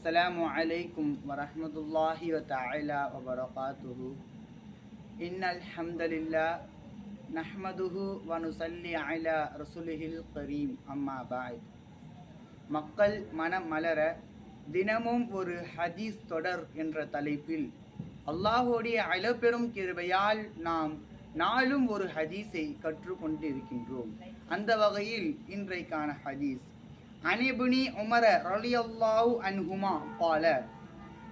السلام عليكم ورحمة الله وتعالى وبركاته إن الحمد لله نحمده ونصلي على رسوله الكريم أما بعد மக்கள் மனம் மலர தினமும் ஒரு ஹதீஸ் தொடர் என்ற தலைப்பில் அல்லாஹுடைய அளப்பெரும் கிருபையால் நாம் நாளும் ஒரு ஹதீஸை கற்றுக்கொண்டு இருக்கின்றோம் அந்த வகையில் இன்றைக்கான ஹதீஸ் அனிபுனி உமர ரலியல்லாஹு அன்ஹுமா قال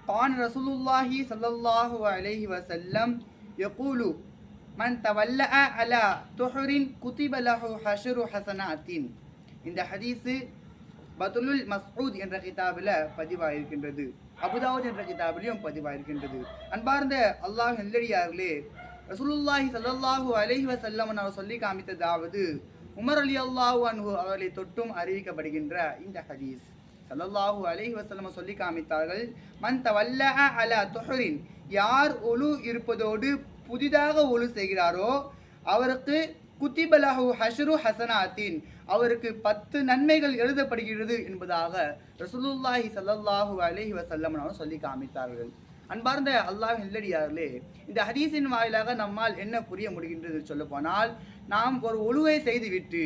قال رسول الله صلى الله عليه وسلم يقول من تولأ على تحر كتب له حشر حسنات இந்த ஹதீஸு பதுலுல் மஸ்ஊத் என்ற கிதாபில் பதிவாயிருக்கின்றது அபுதாவுத் என்ற கிதாபிலையும் பதிவாயிருக்கின்றது அன்பார்ந்த அல்லாஹ் நெல்லடியார்களே ரசூலுல்லாஹி ஸல்லல்லாஹு அலைஹி வஸல்லம் அவர் சொல்லி காமித்ததாவது உமர் அலி அல்லாஹூ அன்ஹு அவர்களை தொட்டும் அறிவிக்கப்படுகின்ற இந்த ஹதீஸ். ஸல்லல்லாஹு அலைஹி வஸல்லம் சொல்லி காமித்தார்கள் மன் தவல்ல அல துஹரின் யார் ஒழு இருப்பதோடு புதிதாக ஒழு செய்கிறாரோ அவருக்கு குத்திபலஹு ஹஷ்ரு ஹசனாத்தின் அவருக்கு பத்து நன்மைகள் எழுதப்படுகிறது என்பதாக ரசூலுல்லாஹி சல்லல்லாஹு அலைஹி வசல்லம் சொல்லி காமித்தார்கள். அன்பார்ந்த அல்லாஹ் இல்லடியார்களே இந்த ஹதீஸின் வாயிலாக நம்மால் என்ன புரிய முடிகின்றது சொல்ல போனால் நாம் ஒரு ஒழுவை செய்துவிட்டு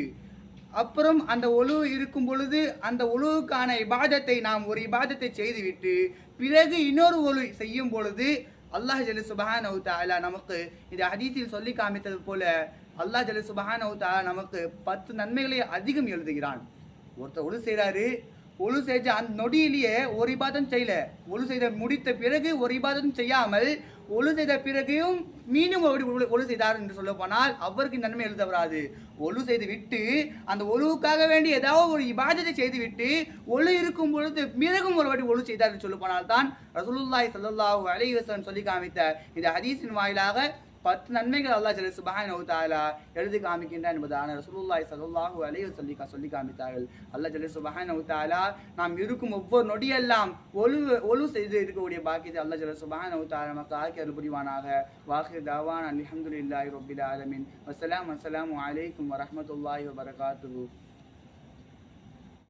அப்புறம் அந்த ஒழு இருக்கும் பொழுது அந்த ஒழுவுக்கான இபாதத்தை நாம் ஒரு இபாதத்தை செய்துவிட்டு பிறகு இன்னொரு ஒழு செய்யும் பொழுது அல்லாஹ் ஜலு சுபஹானஹு தஆலா நமக்கு இந்த ஹதீஸில் சொல்லி காமித்தது போல அல்லாஹ் ஜலு சுபஹானஹு தஆலா நமக்கு பத்து நன்மைகளை அதிகம் எழுதுகிறான். ஒருத்தர் ஒழு செய்கிறாரு ஒழு செய்த அந்த நொடியிலேயே ஒரு இபாதம் செய்யல. ஒழு செய்த முடித்த பிறகு ஒரு இபாதம் செய்யாமல் ஒழு செய்த பிறகையும் மீண்டும் ஒரு ஒழு- ஒழு செய்தார் என்று சொல்ல போனால் அவருக்கு நன்மை எழுத வராது. ஒழு செய்து விட்டு அந்த ஒழுவுக்காக வேண்டி ஏதாவது ஒரு இபாதத்தை செய்து விட்டு ஒழு இருக்கும் பொழுது பிறகும் ஒரு வாட்டி ஒழு செய்தார் என்று சொல்ல போனால் தான் ரசூலுல்லாய் சல்லாஹூ அலைவசன் சொல்லி காமித்த இந்த ஹதீஸின் வாயிலாக பத்து நன்மைகள் அல்லாஹ் ஜல்ல சுப்ஹானஹு தாலா எழுதி காமிக்கின்றான் என்பதான ரசூலுல்லாஹி ஸல்லல்லாஹு அலைஹி சொல்லி சொல்லி காமித்தார்கள். அல்லாஹ் ஜல்ல சுப்ஹானஹு தாலா நாம் இருக்கும் ஒவ்வொரு நொடியெல்லாம் ஒழு ஒழு செய்து இருக்கக்கூடிய பாக்கியத்தை அல்லாஹ் ஜல்ல சுப்ஹானஹு தாலா நமக்கு ஆக்கி அருள் புரிவானாக வாஹிர் தாவான் அல்ஹம்துலில்லாஹி ரப்பில் ஆலமின். வஸ்ஸலாமு அஸ்ஸலாமு அலைக்கும் வரஹ்மத்துல்லாஹி வபரகாத்துஹு.